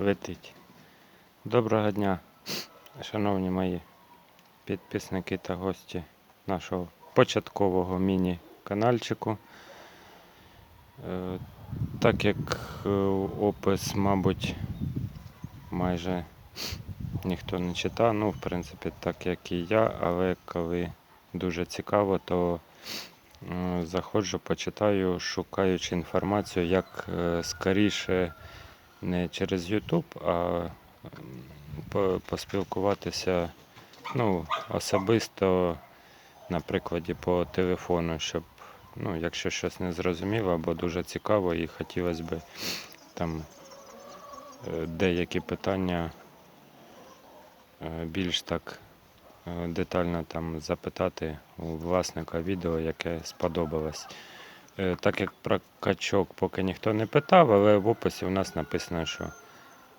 летить. Доброго дня, шановні мої підписники та гості нашого початкового міні-канальчику. Е, Так як е, опис, мабуть, майже ніхто не читав, ну, в принципі, так як і я, але коли дуже цікаво, то е, заходжу, почитаю, шукаючи інформацію, як скоріше не через YouTube, а поспілкуватися ну, особисто на прикладі по телефону, щоб, ну, якщо щось не зрозуміло або дуже цікаво, і хотілося б там е, деякі питання е, більш так е, детально там запитати у власника відео, яке сподобалось. Е, Так як про качок поки ніхто не питав, але в описі у нас написано, що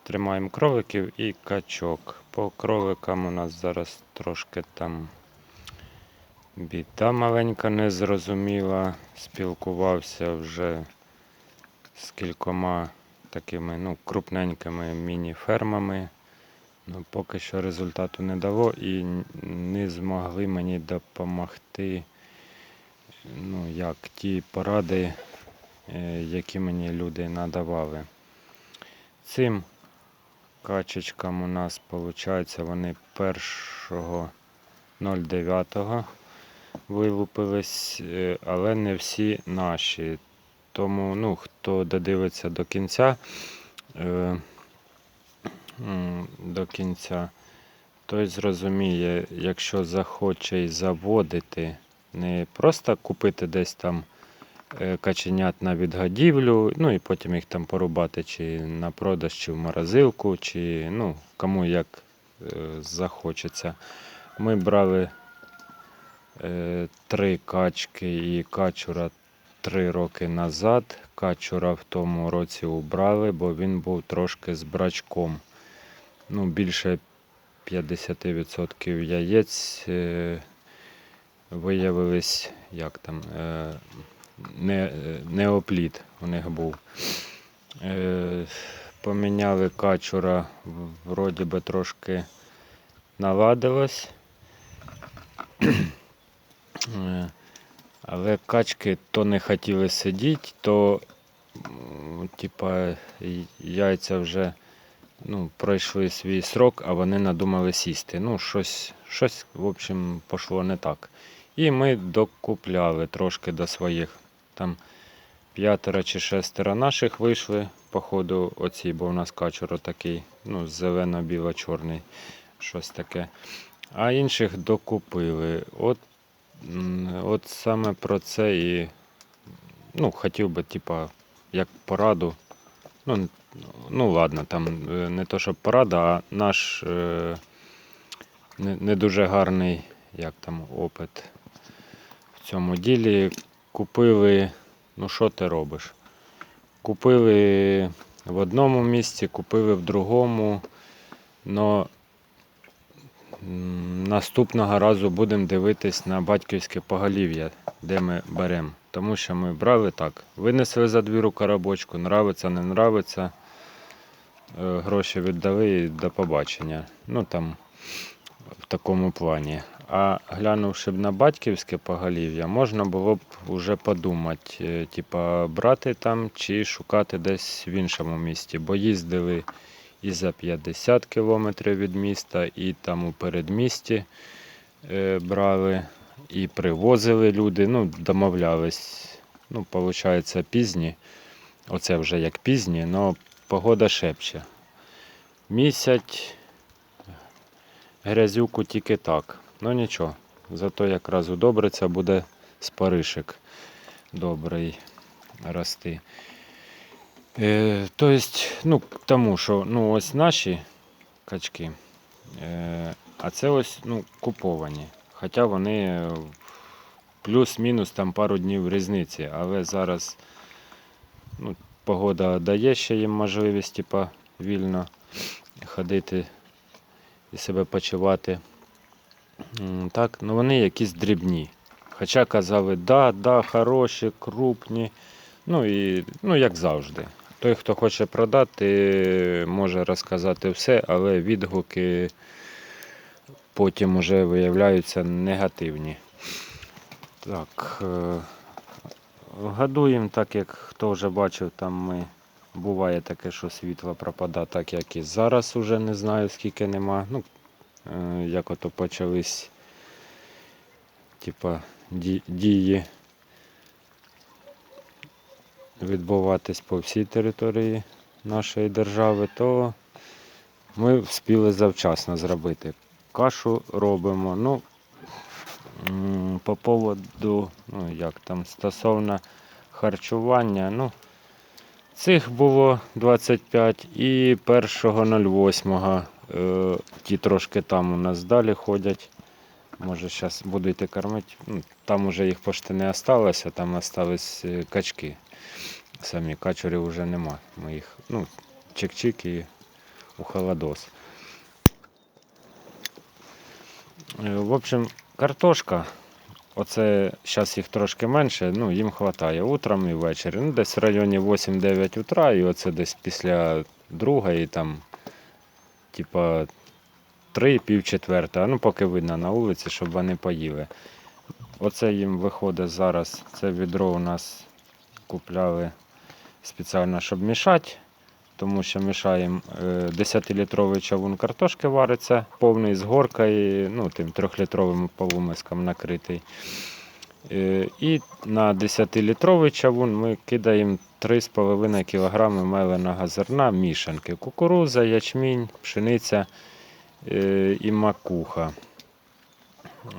тримаємо кроликів і качок. По кроликам у нас зараз трошки там біда маленька незрозуміла. Спілкувався вже з кількома такими ну, крупненькими міні-фермами. Ну, поки що результату не дало і не змогли мені допомогти ну, як ті поради, е, які мені люди надавали. Цим качечкам у нас виходить, вони 1.09 вилупились, е, але не всі наші. Тому, ну, хто додивиться до кінця, е, до кінця, той зрозуміє, якщо захоче й заводити, не просто купити десь там е, каченят на відгодівлю, ну і потім їх там порубати чи на продаж, чи в морозилку, чи ну, кому як е, захочеться. Ми брали е, три качки і качура три роки назад. Качура в тому році убрали, бо він був трошки з брачком. Ну, більше 50% яєць виявились, як там, е, не, неопліт у них був. Е, поміняли качура, вроді би трошки наладилось. Е, Але качки то не хотіли сидіти, то типа яйця вже ну, пройшли свій срок, а вони надумали сісти. Ну, щось, щось, в общем, пішло не так. І ми докупляли трошки до своїх. Там п'ятеро чи шестеро наших вийшли, походу, оці, бо у нас качур такий, ну, зелено-біло-чорний, щось таке. А інших докупили. От, от саме про це і ну, хотів би, типа, як пораду. Ну, ну ладно, там е, не то, щоб порада, а наш е, не, не дуже гарний як там, опит в цьому ділі. Купили, ну що ти робиш? Купили в одному місці, купили в другому. Но наступного разу будемо дивитись на батьківське поголів'я, де ми беремо. Тому що ми брали так. Винесли за двіру коробочку, нравиться, не нравиться. Е, Гроші віддали і до побачення. Ну там в такому плані. А глянувши б на батьківське поголів'я, можна було б вже подумати, е, типа брати там чи шукати десь в іншому місті, бо їздили і за 50 кілометрів від міста, і там у передмісті е, брали, і привозили люди, ну, домовлялись. Ну, виходить, пізні. Оце вже як пізні, але погода шепче. Місять грязюку тільки так. Ну нічого. Зато якраз удобриться буде спаришик добрий рости. Е, то есть, ну, тому, що ну, ось наші качки, е, а це ось ну, куповані. Хоча вони е, плюс-мінус там пару днів різниці, але зараз ну, погода дає ще їм можливість типа, вільно ходити і себе почувати. Так, ну вони якісь дрібні. Хоча казали, да, да, хороші, крупні. Ну і ну, як завжди. Той, хто хоче продати, може розказати все, але відгуки потім вже виявляються негативні. Так, е, годуємо, так як хто вже бачив, там ми буває таке, що світло пропадає, так як і зараз уже не знаю, скільки нема. Ну, як ото почались типа, дії відбуватись по всій території нашої держави, то ми встигли завчасно зробити. Кашу робимо. Ну, по поводу, ну як там, стосовно харчування, ну, цих було 25 і 1.08 е, ті трошки там у нас далі ходять. Може, зараз буду йти кормити. Ну, там уже їх почти не осталося, там остались е, качки. Самі качурів вже нема. Ми їх, ну, чик-чик і у холодос. Е, В общем, картошка. Оце зараз їх трошки менше, ну їм вистачає утром і ввечері. Ну, десь в районі 8-9 утра, і оце десь після другої, там, типа, 3, пів четверта, ну поки видно на вулиці, щоб вони поїли. Оце їм виходить зараз. Це відро у нас купляли спеціально, щоб мішати. Тому що мішаємо е, 10-літровий чавун картошки вариться, повний з горкою, ну, тим 3-літровим полумиском накритий. Е, І на 10-літровий чавун ми кидаємо 3,5 кг меленого зерна мішанки. Кукуруза, ячмінь, пшениця е, і макуха.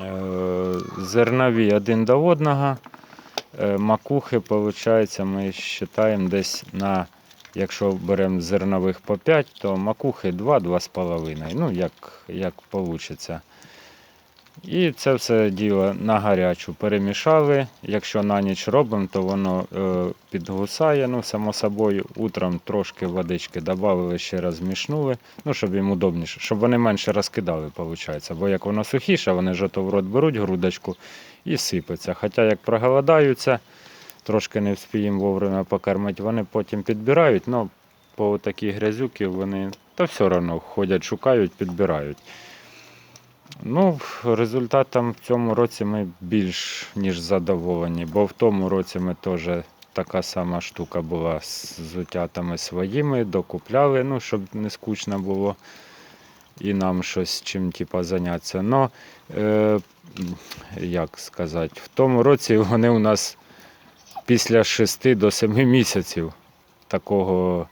Е, Зернові один до одного. Макухи, виходить, ми вважаємо десь на, якщо беремо зернових по 5, то макухи 2-2,5. Ну, як, як вийде. І це все діло на гарячу перемішали. Якщо на ніч робимо, то воно е, підгусає. Ну, само собою, утром трошки водички додали, ще раз змішнули, ну, щоб їм удобніше, щоб вони менше розкидали, виходить. Бо як воно сухіше, вони ж ото в рот беруть грудочку і сипаться. Хоча як проголодаються, трошки не вспіємо вовремя покормити, вони потім підбирають, ну, по такій грязюки вони та все одно ходять, шукають, підбирають. Ну, результатом в цьому році ми більш ніж задоволені, бо в тому році ми теж така сама штука була з утятами своїми, докупляли, ну, щоб не скучно було і нам щось чим типа, зайнятися. Но, е, як сказати, в тому році вони у нас після 6 до 7 місяців такого,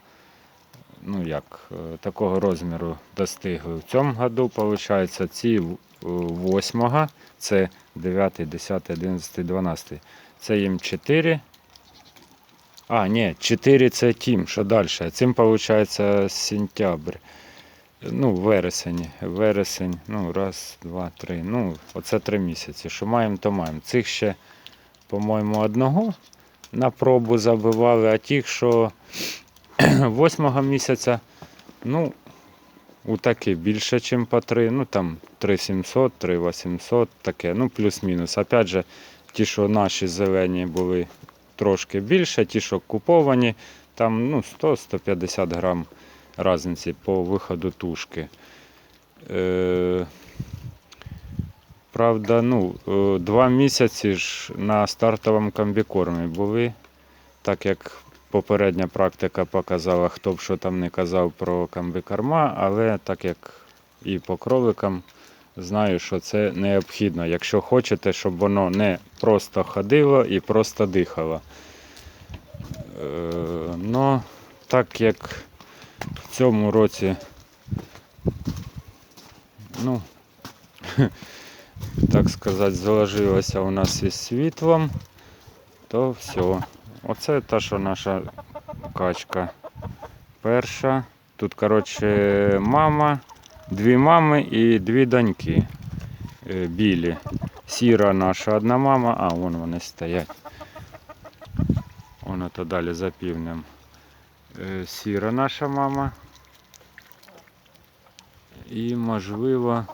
ну як, е, такого розміру достигли. В цьому году, виходить, ці 8, це 9, 10, 11, 12. Це їм 4. А, ні, 4 це тім, що далі. Цим виходить сентябрь. Ну, вересень. Вересень. Ну, раз, два, три. Ну, оце три місяці. Що маємо, то маємо. Цих ще, по-моєму, одного на пробу забивали, а тих, що восьмого місяця, ну, у таки більше, ніж по 3. Ну там 3700, 3800, таке, ну плюс-мінус. Опять же, ті, що наші зелені були трошки більше, ті, що куповані, там ну, 100-150 грам різниці по виходу тушки. Е, правда, ну, е, два місяці ж на стартовому комбікормі були, так як попередня практика показала, хто б що там не казав про комбікорма, але так як і по кроликам знаю, що це необхідно, якщо хочете, щоб воно не просто ходило і просто дихало. Е, ну, так як в цьому році, ну, так сказати, заложилося у нас із світлом, то все. Оце та, що наша качка перша. Тут, коротше, мама, дві мами і дві доньки е, білі. Сіра наша одна мама, а вон вони стоять. Воно то далі за півнем. Е, Сіра наша мама. І можливо,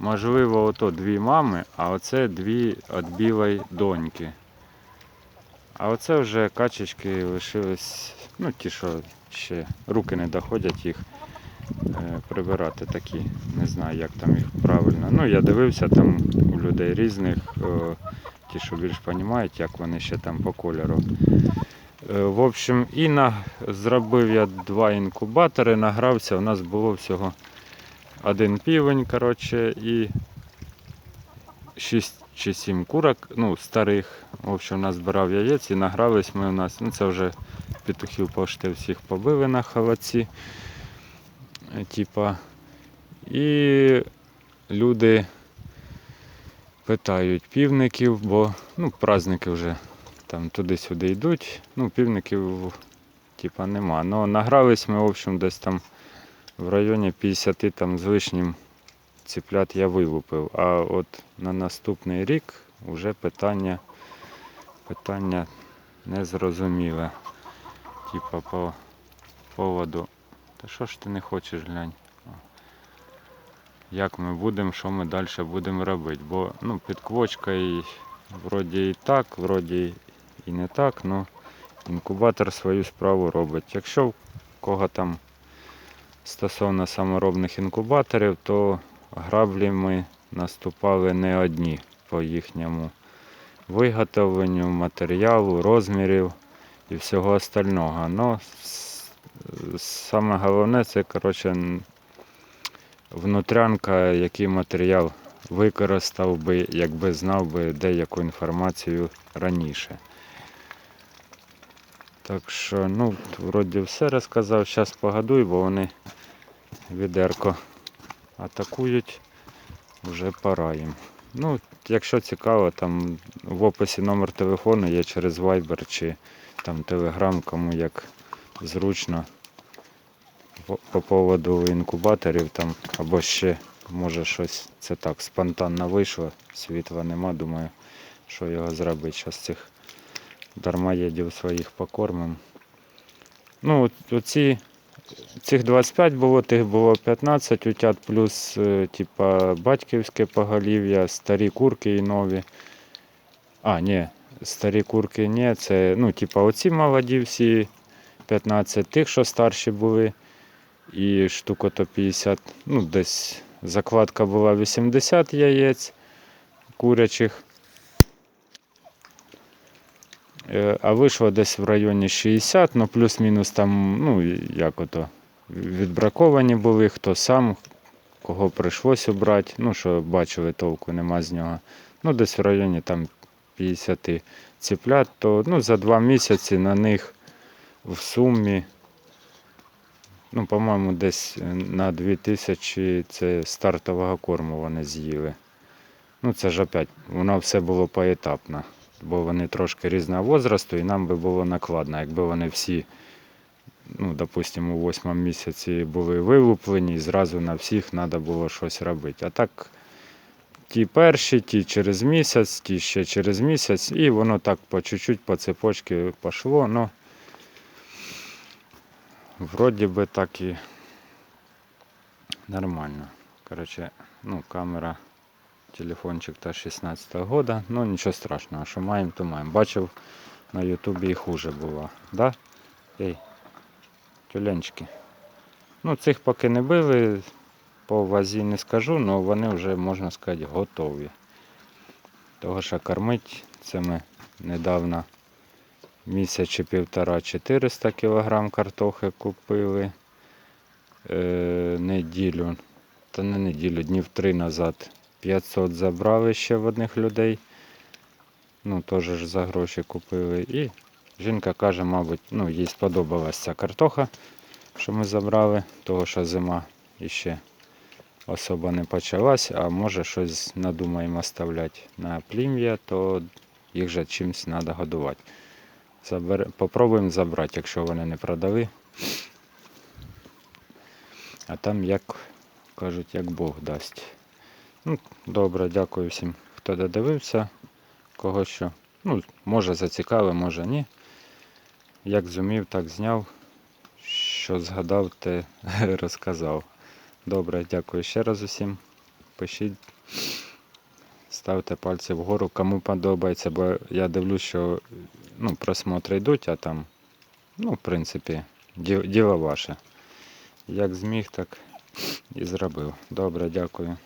можливо, ото дві мами, а оце дві від білої доньки. А оце вже качечки лишились, ну ті, що ще руки не доходять їх е, прибирати такі. Не знаю, як там їх правильно. Ну, я дивився там у людей різних, ті, що більш розуміють, як вони ще там по кольору. Е, В общем, і на... зробив я два інкубатори, награвся. У нас було всього один півень, коротше, і 6 чи 7 курок, ну, старих. В общем, назбирав яєць і награлись ми у нас. Ну, це вже петухів пошти всіх побили на холодці. Е, Типа. І люди питають півників, бо ну, праздники вже там туди-сюди йдуть. Ну, півників типа нема. Ну, награлись ми, в общем, десь там в районі 50 там з лишнім ціплят я вилупив. А от на наступний рік вже питання, питання незрозуміле. Типа по поводу. Та що ж ти не хочеш глянь? Як ми будемо, що ми далі будемо робити? Бо ну, під квочкою вроді і так, вроді і не так, ну інкубатор свою справу робить. Якщо в кого там стосовно саморобних інкубаторів, то граблі ми наступали не одні по їхньому виготовленню, матеріалу, розмірів і всього остального. Но саме головне це коротше, внутрянка, який матеріал використав би, якби знав би деяку інформацію раніше. Так що, ну, вроді все розказав. Зараз погадуй, бо вони відерко атакують. Вже пора їм. Ну, якщо цікаво, там в описі номер телефону є через Viber чи там Telegram, кому як зручно. По- По поводу інкубаторів там або ще може щось це так спонтанно вийшло, світла нема, думаю, що його зробити. Зараз цих дармоєдів своїх покормим. Ну, оці Цих 25 було, тих було 15 утят, плюс е, типа батьківське поголів'я, старі курки і нові. А, ні, старі курки ні, це ну, типа оці молоді всі 15 тих, що старші були. І штука то 50, ну десь закладка була 80 яєць курячих. Е, А вийшло десь в районі 60, ну плюс-мінус там, ну як ото, відбраковані були, хто сам, кого прийшлось обрати, ну що бачили, толку нема з нього. Ну, десь в районі там 50 ціплят, то ну, за два місяці на них в сумі, ну, по-моєму, десь на 2000 це стартового корму вони з'їли. Ну, це ж опять, воно все було поетапно бо вони трошки різного возрасту, і нам би було накладно, якби вони всі, ну, допустимо, у восьмому місяці були вилуплені, і зразу на всіх треба було щось робити. А так ті перші, ті через місяць, ті ще через місяць, і воно так по чуть-чуть по цепочці пішло. Ну, вроді би так і нормально. Коротше, ну, камера телефончик та 16 года. Ну нічого страшного, що маємо, то маємо. Бачив на Ютубі і хуже було. Да? Ей, тюленчики. Ну, цих поки не били, по вазі не скажу, але вони вже, можна сказати, готові. Того, що кормить, це ми недавно місяць чи півтора 400 кг картохи купили. Е, неділю, та не неділю, днів три назад 500 забрали ще в одних людей. Ну, теж за гроші купили. І жінка каже, мабуть, ну, їй сподобалася ця картоха, що ми забрали, того що зима іще особо не почалась, а може щось надумаємо оставляти на плім'я, то їх же чимось треба годувати. Забер... Попробуємо забрати, якщо вони не продали. А там, як кажуть, як Бог дасть. Ну, добре, дякую всім, хто додивився. Кого що. Ну, може зацікавив, може ні. Як зумів, так зняв. Що згадав, те розказав. Добре, дякую ще раз усім. Пишіть, ставте пальці вгору, кому подобається, бо я дивлюсь, що ну, просмотри йдуть, а там, ну, в принципі, ді- діло ваше. Як зміг, так і зробив. Добре, дякую.